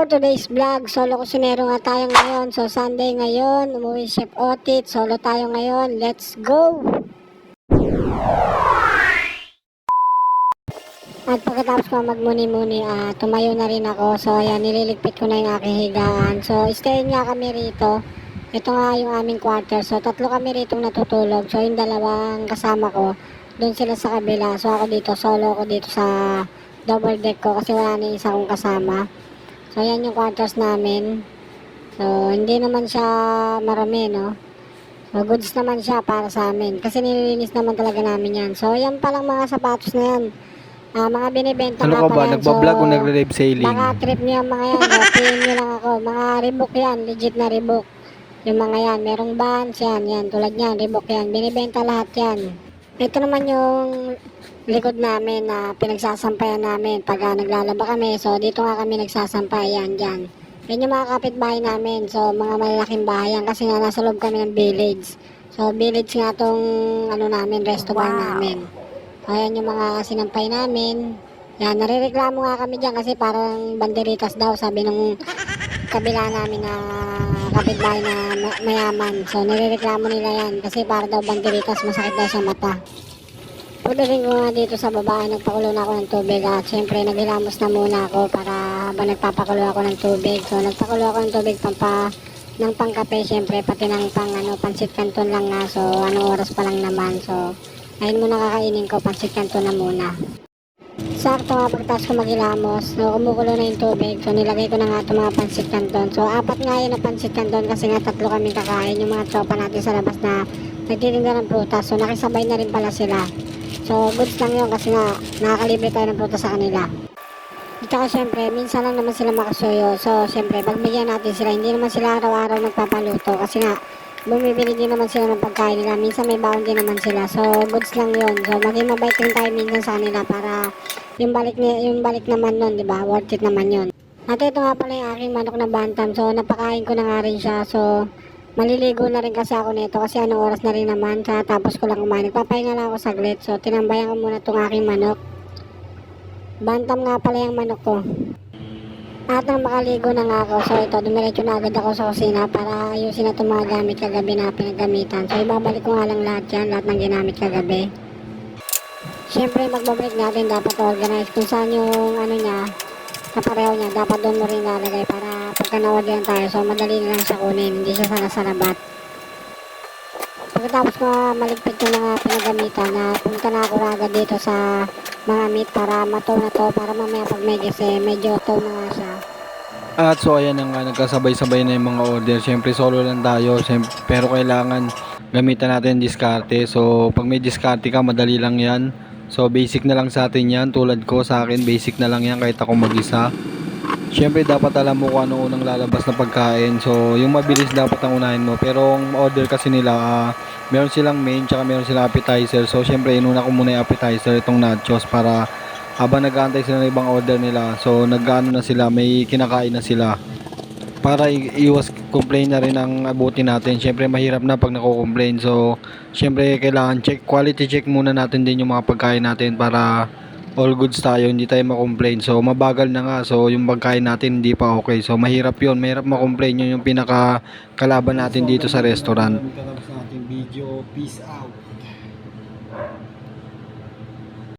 for today's vlog, solo kusinero nga tayo ngayon. So, Sunday ngayon, umuwi Chef Otit. Solo tayo ngayon. Let's go! At pagkatapos ko magmuni-muni, ah, tumayo na rin ako. So, ayan, nililigpit ko na yung aking higaan. So, stay nga kami rito. Ito nga yung aming quarter. So, tatlo kami rito natutulog. So, yung dalawang kasama ko, doon sila sa kabila. So, ako dito, solo ako dito sa double deck ko kasi wala na isa kong kasama. So, ayan yung quarters namin. So, hindi naman siya marami, no? So, goods naman siya para sa amin. Kasi nililinis naman talaga namin yan. So, yan palang mga sapatos na yan. Ah, mga binibenta Ano ka ba? pala yan. Nagbablog o So, nagre-live sailing? Baka trip niyo mga yan. Hatiin niyo lang ako. Mga Reebok yan. Legit na Reebok. Yung mga yan. Merong bands yan. Yan. Tulad yan. Reebok yan. Binibenta lahat yan. Ito naman yung likod namin na pinagsasampayan namin pag ah, naglalaba kami. So, dito nga kami nagsasampay. Yan, dyan. Yan yung mga kapitbahay namin. So, mga malalaking bahay yan. Kasi nga nasa loob kami ng village. So, village nga tong ano namin, restaurant namin. So, ayan yung mga sinampay namin. Yan, narireklamo nga kami dyan kasi parang banderitas daw, sabi nung kabila namin na kapitbahay na ma- mayaman. So, narireklamo nila yan kasi para daw banderitas, masakit daw sa mata. Pagdating ko nga dito sa baba, nagpakulo na ako ng tubig at syempre naghilamos na muna ako para habang nagpapakulo ako ng tubig. So, nagpakulo ako ng tubig pampa ng pangkape, syempre pati ng pang ano, pansit canton lang nga. So, anong oras pa lang naman. So, ayun muna kakainin ko, pansit canton na muna. Sakto nga pagtas ko maghilamos, so kumukulo na yung tubig, so nilagay ko na nga itong mga pansit canton. So apat nga yun na pansit canton kasi nga tatlo kami kakain, yung mga tropa natin sa labas na nagtitinda ng prutas, so nakisabay na rin pala sila. So goods lang yun kasi nga nakakalibre tayo ng prutas sa kanila. At saka syempre, minsan lang naman sila makasuyo. So syempre, pagbigyan natin sila, hindi naman sila araw-araw nagpapaluto kasi nga bumibili din naman sila ng pagkain nila. Minsan may baon din naman sila. So, goods lang yun. So, maging mabait rin tayo minsan sa kanila para yung balik, yung balik naman nun, di ba? Worth it naman yun. At ito nga pala yung aking manok na bantam. So, napakain ko na nga rin siya. So, maliligo na rin kasi ako nito kasi anong oras na rin naman. Sa tapos ko lang kumain. Nagpapahinga lang ako saglit. So, tinambayan ko muna itong aking manok. Bantam nga pala yung manok ko. At nang makaligo na nga ako, so ito, dumiretso na agad ako sa kusina para ayusin na itong mga gamit kagabi na pinaggamitan. So ibabalik ko nga lang lahat yan, lahat ng ginamit kagabi. Siyempre magbabalik natin, dapat organize kung saan yung ano niya, kapareho niya, dapat doon mo rin lalagay para pagka na-order tayo, so madali na lang siya kunin, hindi siya sana sa labat. Pagkatapos ko maligpit yung mga pinagamitan na punta na ako agad dito sa mga meat para matow na to para mamaya pag may kasi medyo tow na nga siya. At so ayan na nga, nagkasabay-sabay na yung mga order. Siyempre solo lang tayo, siyempre, pero kailangan gamitan natin diskarte. So pag may diskarte ka, madali lang yan. So basic na lang sa atin yan, tulad ko sa akin, basic na lang yan kahit ako mag-isa. Siyempre dapat alam mo kung ano unang lalabas na pagkain. So yung mabilis dapat ang unahin mo. Pero ang order kasi nila, ah, meron silang main tsaka meron silang appetizer. So siyempre inuna ko muna yung appetizer, itong nachos para habang nag-aantay sila ng ibang order nila. So nag-ano na sila, may kinakain na sila. Para iwas complain na rin ang abutin natin. Siyempre mahirap na pag nako-complain. So siyempre kailangan check, quality check muna natin din yung mga pagkain natin para all goods tayo, hindi tayo makomplain. So, mabagal na nga. So, yung pagkain natin hindi pa okay. So, mahirap yon Mahirap makomplain yun yung pinaka kalaban natin dito sa restaurant. Na ating video. Peace out.